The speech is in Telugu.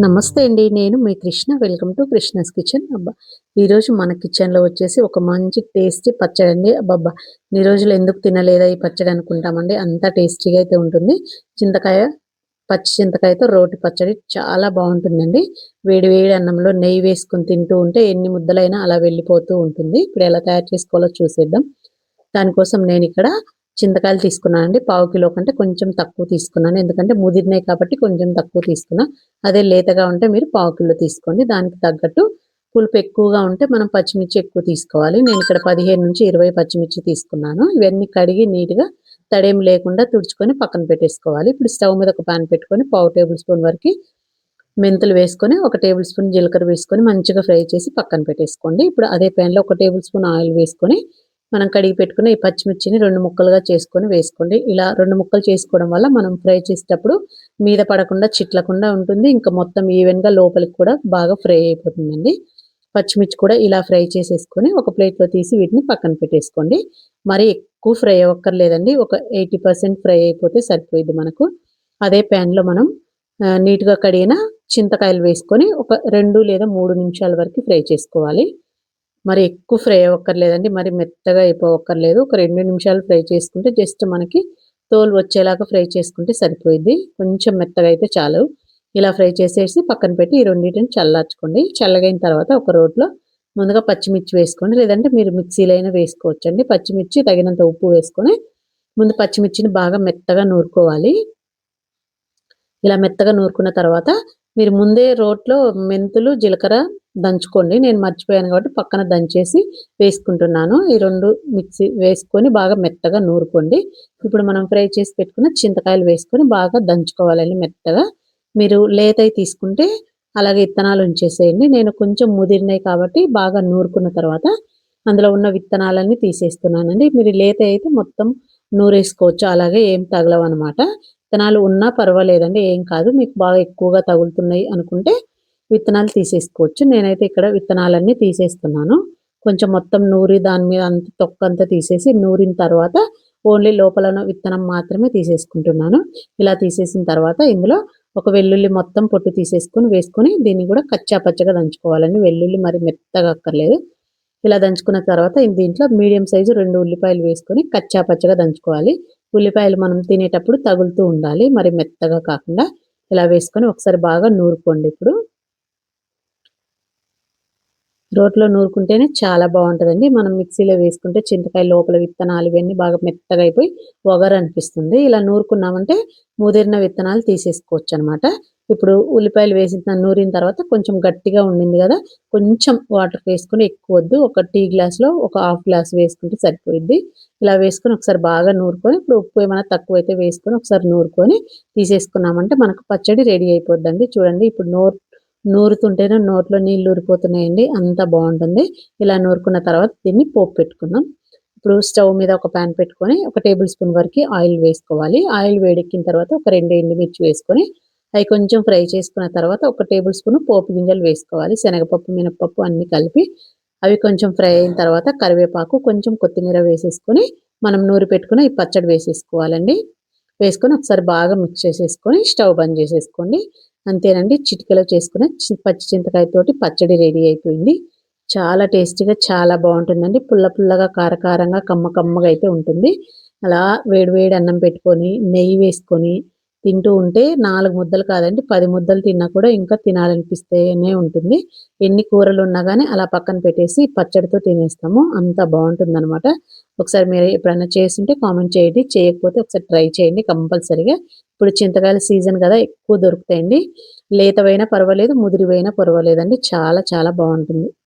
నమస్తే అండి. నేను మీ Krishna. Welcome to Krishna's kitchen. అబ్బా ఈరోజు మన కిచెన్లో వచ్చేసి ఒక మంచి టేస్టీ పచ్చడి అండి. అబ్బబ్బా ఈ రోజులు ఎందుకు తినలేదా ఈ పచ్చడి అనుకుంటామండి. అంత టేస్టీగా అయితే ఉంటుంది. చింతకాయ పచ్చి చింతకాయతో రోటి పచ్చడి చాలా బాగుంటుందండి. వేడి వేడి అన్నంలో నెయ్యి వేసుకుని తింటూ ఉంటే ఎన్ని ముద్దలైనా అలా వెళ్ళిపోతూ ఉంటుంది. ఇప్పుడు ఎలా తయారు చేసుకోవాలో చూసేద్దాం. దానికోసం నేను ఇక్కడ చింతకాయలు తీసుకున్నాను అండి పావు కిలో కంటే కొంచెం తక్కువ తీసుకున్నాను. ఎందుకంటే ముదిరినాయి కాబట్టి కొంచెం తక్కువ తీసుకున్నా. అదే లేతగా ఉంటే మీరు పావు కిలో తీసుకోండి. దానికి తగ్గట్టు పులుపు ఎక్కువగా ఉంటే మనం పచ్చిమిర్చి ఎక్కువ తీసుకోవాలి. నేను ఇక్కడ పదిహేను నుంచి ఇరవై పచ్చిమిర్చి తీసుకున్నాను. ఇవన్నీ కడిగి నీట్గా తడేం లేకుండా తుడుచుకొని పక్కన పెట్టేసుకోవాలి. ఇప్పుడు స్టవ్ మీద ఒక పాన్ పెట్టుకొని పావు టేబుల్ స్పూన్ వరకు మెంతులు వేసుకొని ఒక టేబుల్ స్పూన్ జీలకర్ర వేసుకొని మంచిగా ఫ్రై చేసి పక్కన పెట్టేసుకోండి. ఇప్పుడు అదే ప్యాన్లో ఒక టేబుల్ స్పూన్ ఆయిల్ వేసుకొని మనం కడిగి పెట్టుకున్న ఈ పచ్చిమిర్చిని రెండు ముక్కలుగా చేసుకొని వేసుకోండి. ఇలా రెండు ముక్కలు చేసుకోవడం వల్ల మనం ఫ్రై చేసేటప్పుడు మీద పడకుండా చిట్లకుండా ఉంటుంది. ఇంకా మొత్తం ఈవెన్గా లోపలికి కూడా బాగా ఫ్రై అయిపోతుందండి. పచ్చిమిర్చి కూడా ఇలా ఫ్రై చేసేసుకొని ఒక ప్లేట్లో తీసి వీటిని పక్కన పెట్టేసుకోండి. మరి ఎక్కువ ఫ్రై అవ్వక్కర్లేదండి. ఒక ఎయిటీ పర్సెంట్ ఫ్రై అయిపోతే సరిపోయింది మనకు. అదే ప్యాన్లో మనం నీట్గా కడిగిన చింతకాయలు వేసుకొని ఒక రెండు లేదా మూడు నిమిషాల వరకు ఫ్రై చేసుకోవాలి. మరి ఎక్కువ ఫ్రై అవ్వక్కర్లేదండి. మరి మెత్తగా అయిపోవక్కర్లేదు. ఒక రెండు నిమిషాలు ఫ్రై చేసుకుంటే జస్ట్ మనకి తోలు వచ్చేలాగా ఫ్రై చేసుకుంటే సరిపోయింది. కొంచెం మెత్తగా అయితే చాలు. ఇలా ఫ్రై చేసేసి పక్కన పెట్టి ఈ రెండింటిని చల్లార్చుకోండి. చల్లగైన తర్వాత ఒక రోట్లో ముందుగా పచ్చిమిర్చి వేసుకోండి. లేదంటే మీరు మిక్సీలో అయినా వేసుకోవచ్చండి. పచ్చిమిర్చి తగినంత ఉప్పు వేసుకొని ముందు పచ్చిమిర్చిని బాగా మెత్తగా నూరుకోవాలి. ఇలా మెత్తగా నూరుకున్న తర్వాత మీరు ముందే రోట్లో మెంతులు జీలకర్ర దంచుకోండి. నేను మర్చిపోయాను కాబట్టి పక్కన దంచేసి వేసుకుంటున్నాను. ఈ రెండు మిక్సీ వేసుకొని బాగా మెత్తగా నూరుకోండి. ఇప్పుడు మనం ఫ్రై చేసి పెట్టుకున్న చింతకాయలు వేసుకొని బాగా దంచుకోవాలండి మెత్తగా. మీరు లేతయి తీసుకుంటే అలాగే విత్తనాలు ఉంచేసేయండి. నేను కొంచెం ముదిరినాయి కాబట్టి బాగా నూరుకున్న తర్వాత అందులో ఉన్న విత్తనాలన్నీ తీసేస్తున్నానండి. మీరు లేత అయితే మొత్తం నూరేసుకోవచ్చు. అలాగే ఏం తగలవు అనమాట విత్తనాలు ఉన్నా పర్వాలేదండి. ఏం కాదు. మీకు బాగా ఎక్కువగా తగులుతున్నాయి అనుకుంటే విత్తనాలు తీసేసుకోవచ్చు. నేనైతే ఇక్కడ విత్తనాలన్నీ తీసేస్తున్నాను. కొంచెం మొత్తం నూరి దాని మీద అంత తొక్క అంతా తీసేసి నూరిన తర్వాత ఓన్లీ లోపల విత్తనం మాత్రమే తీసేసుకుంటున్నాను. ఇలా తీసేసిన తర్వాత ఇందులో ఒక వెల్లుల్లి మొత్తం పొట్టు తీసేసుకొని వేసుకొని దీన్ని కూడా కచ్చా పచ్చగా దంచుకోవాలండి. వెల్లుల్లి మరి మెత్తగా అక్కర్లేదు. ఇలా దంచుకున్న తర్వాత దీంట్లో మీడియం సైజు రెండు ఉల్లిపాయలు వేసుకొని కచ్చా పచ్చగా దంచుకోవాలి. ఉల్లిపాయలు మనం తినేటప్పుడు తగులుతూ ఉండాలి. మరి మెత్తగా కాకుండా ఇలా వేసుకొని ఒకసారి బాగా నూరుకోండి ఇప్పుడు. రోట్లో నూరుకుంటేనే చాలా బాగుంటుందండి. మనం మిక్సీలో వేసుకుంటే చింతకాయ లోపల విత్తనాలు ఇవన్నీ బాగా మెత్తగా అయిపోయి ఒగరు అనిపిస్తుంది ఇలా నూరుకున్నామంటే ముదిరిన విత్తనాలు తీసేసుకోవచ్చు అనమాట ఇప్పుడు ఉల్లిపాయలు వేసిన నూరిన తర్వాత కొంచెం గట్టిగా ఉండింది కదా కొంచెం వాటర్ వేసుకుని ఎక్కువ వద్దు. ఒక టీ గ్లాస్లో ఒక హాఫ్ గ్లాస్ వేసుకుంటే సరిపోయిద్ది. ఇలా వేసుకొని ఒకసారి బాగా నూరుకొని ఇప్పుడు ఉప్పు ఏమైనా తక్కువ అయితే వేసుకొని ఒకసారి నూరుకొని తీసేసుకున్నామంటే మనకు పచ్చడి రెడీ అయిపోద్దండి. చూడండి ఇప్పుడు నూరు నూరుతుంటేనే నోట్లో నీళ్ళు ఊరిపోతున్నాయండి. అంత బాగుంటుంది. ఇలా నూరుకున్న తర్వాత దీన్ని పోపు పెట్టుకుందాం. ఇప్పుడు స్టవ్ మీద ఒక ప్యాన్ పెట్టుకొని ఒక టేబుల్ స్పూన్ వరకు ఆయిల్ వేసుకోవాలి. ఆయిల్ వేడెక్కిన తర్వాత ఒక రెండు ఎండుమిర్చి వేసుకొని అవి కొంచెం ఫ్రై చేసుకున్న తర్వాత ఒక టేబుల్ స్పూన్ పోపు గింజలు వేసుకోవాలి. శనగపప్పు మినపప్పు అన్నీ కలిపి అవి కొంచెం ఫ్రై అయిన తర్వాత కరివేపాకు కొంచెం కొత్తిమీర వేసేసుకొని మనం నూరి పెట్టుకుని ఈ పచ్చడి వేసేసుకోవాలండి. వేసుకొని ఒకసారి బాగా మిక్స్ చేసేసుకొని స్టవ్ బంద్ చేసేసుకోండి. అంతేనండి. చిటికలో చేసుకున్న పచ్చి చింతకాయతోటి పచ్చడి రెడీ అయిపోయింది. చాలా టేస్టీగా చాలా బాగుంటుందండి. పుల్ల పుల్లగా కారకారంగా కమ్మ కమ్మగా అయితే ఉంటుంది. అలా వేడి వేడి అన్నం పెట్టుకొని నెయ్యి వేసుకొని తింటూ ఉంటే నాలుగు ముద్దలు కాదండి పది ముద్దలు తిన్నా కూడా ఇంకా తినాలనిపిస్తేనే ఉంటుంది. ఎన్ని కూరలు ఉన్నా కానీ అలా పక్కన పెట్టేసి పచ్చడితో తినేస్తాము. అంత బాగుంటుంది అనమాట ఒకసారి మీరు ఎప్పుడైనా చేస్తుంటే కామెంట్ చేయండి. చేయకపోతే ఒకసారి ట్రై చేయండి కంపల్సరీగా. ఇప్పుడు చింతకాయల సీజన్ కదా ఎక్కువ దొరుకుతాయండి. లేతవైనా పర్వాలేదు ముదిరివైనా పర్వాలేదండి. చాలా చాలా బాగుంటుంది.